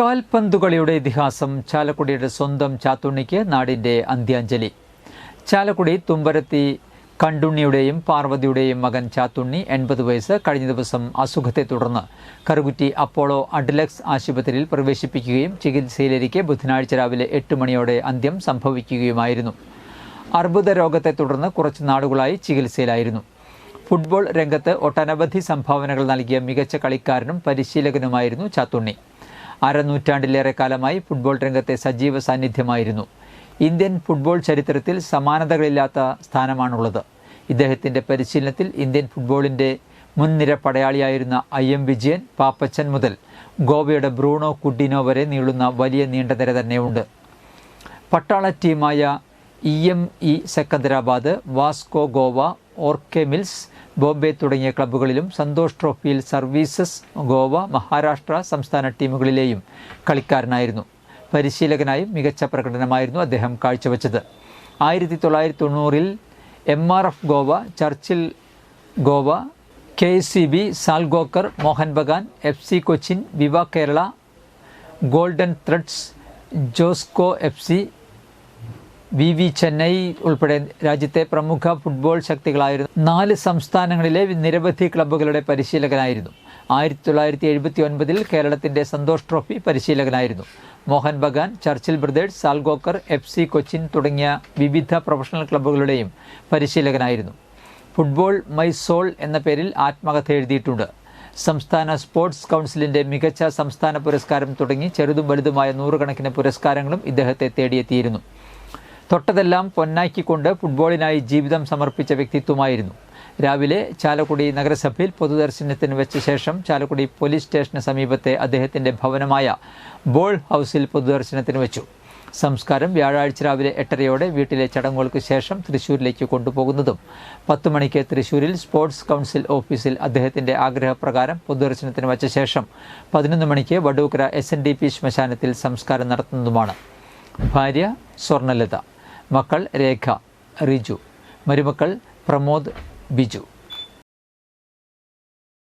കാൽപന്തുകളിയുടെ ഇതിഹാസം ചാലക്കുടിയുടെ സ്വന്തം ചാത്തുണ്ണിക്ക് നാടിന്റെ അന്ത്യാഞ്ജലി. ചാലക്കുടി തുമ്പരത്തി കണ്ടുണ്ണിയുടെയും പാർവതിയുടെയും മകൻ ചാത്തുണ്ണി എൺപത് വയസ്സ് കഴിഞ്ഞ ദിവസം അസുഖത്തെ തുടർന്ന് കറുകുറ്റി അപ്പോളോ അഡ്ലക്സ് ആശുപത്രിയിൽ പ്രവേശിപ്പിക്കുകയും ചികിത്സയിലിരിക്കെ ബുധനാഴ്ച രാവിലെ എട്ട് മണിയോടെ അന്ത്യം സംഭവിക്കുകയുമായിരുന്നു. അർബുദ രോഗത്തെ തുടർന്ന് കുറച്ച് നാളുകളായി ചികിത്സയിലായിരുന്നു. ഫുട്ബോൾ രംഗത്ത് ഒട്ടനവധി സംഭാവനകൾ നൽകിയ മികച്ച കളിക്കാരനും പരിശീലകനുമായിരുന്നു ചാത്തുണ്ണി. അരനൂറ്റാണ്ടിലേറെ കാലമായി ഫുട്ബോൾ രംഗത്തെ സജീവ സാന്നിധ്യമായിരുന്നു. ഇന്ത്യൻ ഫുട്ബോൾ ചരിത്രത്തിൽ സമാനതകളില്ലാത്ത സ്ഥാനമാണുള്ളത്. ഇദ്ദേഹത്തിന്റെ പരിശീലനത്തിൽ ഇന്ത്യൻ ഫുട്ബോളിന്റെ മുൻനിര പടയാളിയായിരുന്ന ഐ എം വിജയൻ പാപ്പച്ചൻ മുതൽ ഗോവയുടെ ബ്രൂണോ കുഡിനോ വരെ നീളുന്ന വലിയ നീണ്ട നിര തന്നെയുണ്ട്. പട്ടാള ടീമായ E M E Secunderabad Vasco Goa Orkay mills Bombay തുടങ്ങിയ ക്ലബ്ബുകളിലും സന്തോഷ് ട്രോഫിയിൽ സർവീസസ് ഗോവ മഹാരാഷ്ട്ര സംസ്ഥാന ടീമുകളിലെയും കളിക്കാരനായിരുന്നു. പരിശീലകനായും മികച്ച പ്രകടനമായിരുന്നു അദ്ദേഹം കാഴ്ചവെച്ചത്. ആയിരത്തി തൊള്ളായിരത്തി തൊണ്ണൂറിൽ M R F Goa Churchill Goa K C B Salgaocar Mohun Bagan F C Cochin Viva Kerala Golden Threads Josco F C V V Chennai ഉൾപ്പെടെ രാജ്യത്തെ പ്രമുഖ ഫുട്ബോൾ ശക്തികളായിരുന്നു നാല് സംസ്ഥാനങ്ങളിലെ നിരവധി ക്ലബ്ബുകളുടെ പരിശീലകനായിരുന്നു. ആയിരത്തി തൊള്ളായിരത്തി എഴുപത്തി ഒൻപതിൽ കേരളത്തിന്റെ Santosh trophy പരിശീലകനായിരുന്നു. Mohun Bagan Churchill Brothers Salgaocar F C Cochin തുടങ്ങിയ വിവിധ പ്രൊഫഷണൽ ക്ലബ്ബുകളുടെയും പരിശീലകനായിരുന്നു. ഫുട്ബോൾ മൈ സോൾ എന്ന പേരിൽ ആത്മകഥ എഴുതിയിട്ടുണ്ട്. സംസ്ഥാന സ്പോർട്സ് കൗൺസിലിന്റെ മികച്ച സംസ്ഥാന പുരസ്കാരം തുടങ്ങി ചെറുതും വലുതുമായ നൂറുകണക്കിന് പുരസ്കാരങ്ങളും ഇദ്ദേഹത്തെ തേടിയെത്തിയിരുന്നു. തൊട്ടതെല്ലാം പൊന്നാക്കിക്കൊണ്ട് ഫുട്ബോളിനായി ജീവിതം സമർപ്പിച്ച വ്യക്തിത്വമായിരുന്നു. രാവിലെ ചാലക്കുടി നഗരസഭയിൽ പൊതുദർശനത്തിന് വെച്ച ശേഷം ചാലക്കുടി പോലീസ് സ്റ്റേഷന് സമീപത്തെ അദ്ദേഹത്തിന്റെ ഭവനമായ ബോൾ ഹൗസിൽ പൊതുദർശനത്തിന് വെച്ചു. സംസ്കാരം വ്യാഴാഴ്ച രാവിലെ എട്ടരയോടെ വീട്ടിലെ ചടങ്ങുകൾക്ക് ശേഷം തൃശൂരിലേക്ക് കൊണ്ടുപോകുന്നതും പത്ത് മണിക്ക് തൃശൂരിൽ സ്പോർട്സ് കൗൺസിൽ ഓഫീസിൽ അദ്ദേഹത്തിന്റെ ആഗ്രഹപ്രകാരം പൊതുദർശനത്തിന് വച്ച ശേഷം പതിനൊന്ന് മണിക്ക് Vadookkara S N D P ശ്മശാനത്തിൽ സംസ്കാരം നടത്തുന്നതുമാണ്. ഭാര്യ സ്വർണലത. മക്കൾ രേഖ റിജു. മരുമക്കൾ പ്രമോദ് ബിജു.